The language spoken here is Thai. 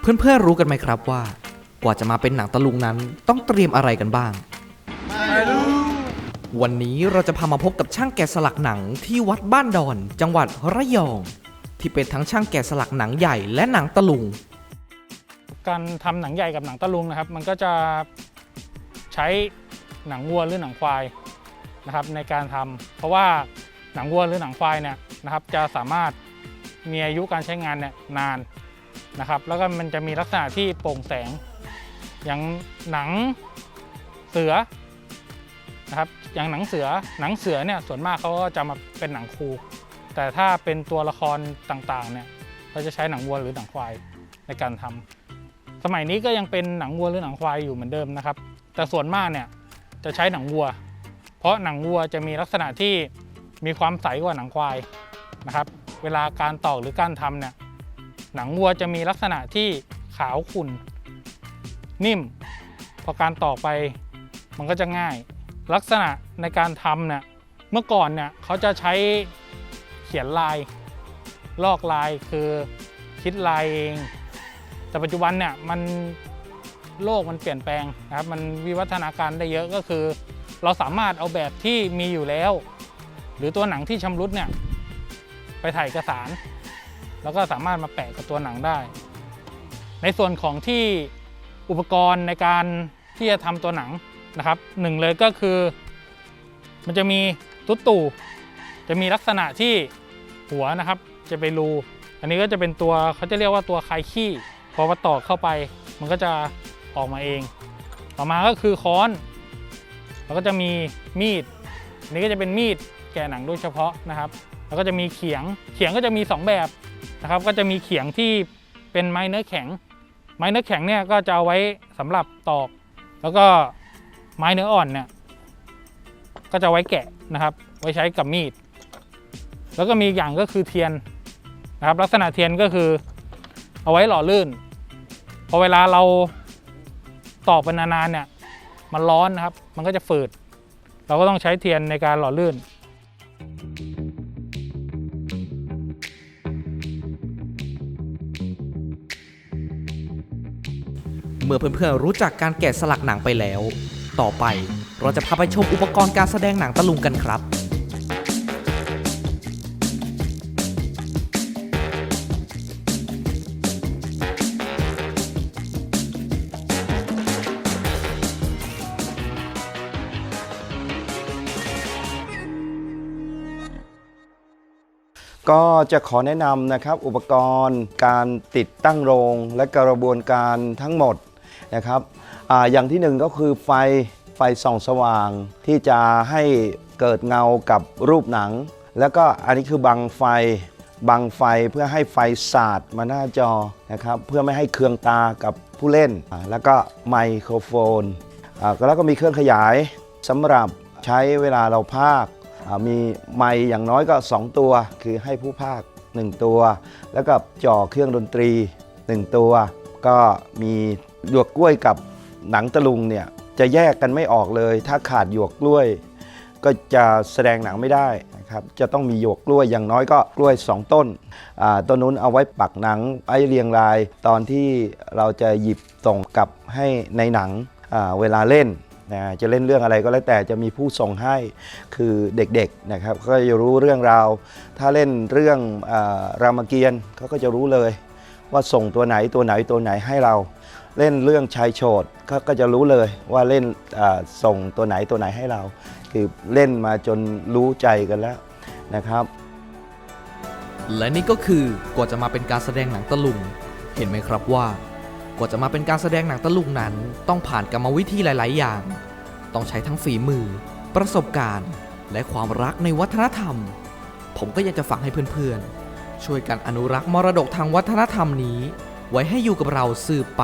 เพื่อนๆรู้กันไหมครับว่า กว่าจะมาเป็นหนังตะลุงนั้น ต้องเตรียมอะไรกันบ้าง วันนี้เราจะพามาพบกับช่างแกะสลักหนังที่วัดบ้านดอน จังหวัดระยอง ที่เป็นทั้งช่างแกะสลักหนังใหญ่และหนังตะลุง การทำหนังใหญ่กับหนังตะลุงนะครับ มันก็จะใช้หนังวัวหรือหนังควายนะครับในการทำเพราะว่าหนังวัวหรือหนังควายเนี่ยนะครับจะสามารถมีอายุการใช้งานเนี่ยนาน นะครับแล้วก็มันจะมีลักษณะที่โปร่งแสง อย่างหนังเสือนะครับอย่างหนังเสือหนังเสือเนี่ยส่วนมากเขาก็จะมาเป็นหนังคูแต่ถ้าเป็นตัวละครต่างๆเนี่ยเขาจะใช้หนังวัวหรือหนังควายในการทำสมัยนี้ก็ยังเป็นหนังวัวหรือหนังควายอยู่เหมือนเดิมนะครับ แต่ส่วนมากเนี่ยจะใช้หนังวัว เพราะหนังวัวจะมีลักษณะที่มีความใสกว่าหนังควายนะครับ เวลาการตอกหรือการทำเนี่ย หนังวัวจะมีลักษณะที่ขาวขุ่นนิ่ม พอการตอกไปมันก็จะง่าย ลักษณะในการทำเนี่ยเมื่อก่อนเนี่ยเขาจะใช้เขียนลาย ลอกลายคือคิดลายเองแต่ปัจจุบันเนี่ยมันโลกมันเปลี่ยนแปลงนะครับ มันวิวัฒนาการได้เยอะก็คือ เราสามารถเอาแบบที่มีอยู่แล้ว หรือตัวหนังที่ชำรุดเนี่ยไปถ่ายเอกสาร แล้วก็สามารถมาแปะกับตัวหนังได้ ในส่วนของที่อุปกรณ์ในการที่จะทำตัวหนังนะครับหนึ่งเลยก็คือ มันจะมีตุ๊ตู่ จะมีลักษณะที่หัวนะครับ จะไปรู อันนี้ก็จะเป็นตัวเขาจะเรียกว่าตัวคายขี้พอว่าตอกเข้าไป มันก็จะออกมาเอง ต่อมาก็คือค้อน แล้วก็จะมีมีดอันนี้ก็จะเป็นมีดแกะหนังโดยเฉพาะนะครับ แล้วก็จะมีเขียง เขียงก็จะมี 2 แบบ นะครับก็จะมีเขียงที่เป็นไม้เนื้อแข็ง ไม้เนื้อแข็งเนี่ยก็จะเอาไว้สำหรับตอก แล้วก็ไม้เนื้ออ่อนเนี่ยก็จะไว้แกะนะครับ ไว้ใช้กับมีด แล้วก็มีอย่างก็คือเทียนนะครับ ลักษณะเทียนก็คือเอาไว้หล่อลื่นพอเวลาเราตอกไปนานๆเนี่ยมันร้อนนะครับ มันก็จะฝืด เราก็ต้องใช้เทียนในการหล่อลื่น มื่อเพื่อนๆรู้จักการแกะสลักหนังไปแล้ว ต่อไปเราจะพาไปชมอุปกรณ์การแสดงหนังตะลุงกันครับก็จะขอแนะนำนะครับอุปกรณ์การติดตั้งโรง และกระบวนการทั้งหมด นะครับออย่างที่หนึ่งก็คือไฟไฟส่องสว่างที่จะให้เกิดเงากับรูปหนัง แล้วก็อันนี้คือบังไฟบังไฟเพื่อให้ไฟสาดมาหน้าจอนะครับเพื่อไม่ให้เคืองตากับผู้เล่น แล้วก็ไมโครโฟนแล้วก็มีเครื่องขยายสำหรับใช้เวลาเราพากย์อ่ามีไมอย่างน้อยก็ 2 ตัว คือให้ผู้ภาค 1 ตัว แล้วก็จ่อเครื่องดนตรี 1 ตัว ก็มีหยวกกล้วยกับหนังตะลุงเนี่ยจะแยกกันไม่ออกเลย ถ้าขาดหยวกกล้วย ก็จะแสดงหนังไม่ได้นะครับจะต้องมีหยวกกล้วยอย่างน้อยก็กล้วย 2 ต้นต้นนู้นเอาไว้ปักหนังไว้เรียงรายตอนที่เราจะหยิบส่งกลับให้ในหนังเวลาเล่นนะจะเล่นเรื่องอะไรก็แล้วแต่จะมีผู้ส่งให้คือเด็กๆนะครับก็จะรู้เรื่องราว ถ้าเล่นเรื่องอารามเกียรติ์เขาก็จะรู้เลย ว่าส่งตัวไหนตัวไหนตัวไหนให้เรา เล่นเรื่องชายโฉดเขาก็จะรู้เลยว่าเล่นส่งตัวไหนตัวไหนให้เรา คือเล่นมาจนรู้ใจกันแล้วนะครับ และนี่ก็คือกว่าจะมาเป็นการแสดงหนังตะลุงเห็นไหมครับว่า กว่าจะมาเป็นการแสดงหนังตะลุงนั้น ต้องผ่านกรรมวิธีหลาย ๆ อย่าง ต้องใช้ทั้งฝีมือ ประสบการณ์ และความรักในวัฒนธรรม ผมก็อยากจะฝากให้เพื่อน ๆ ช่วยกันอนุรักษ์มรดกทางวัฒนธรรมนี้ ไว้ให้อยู่กับเราสืบไป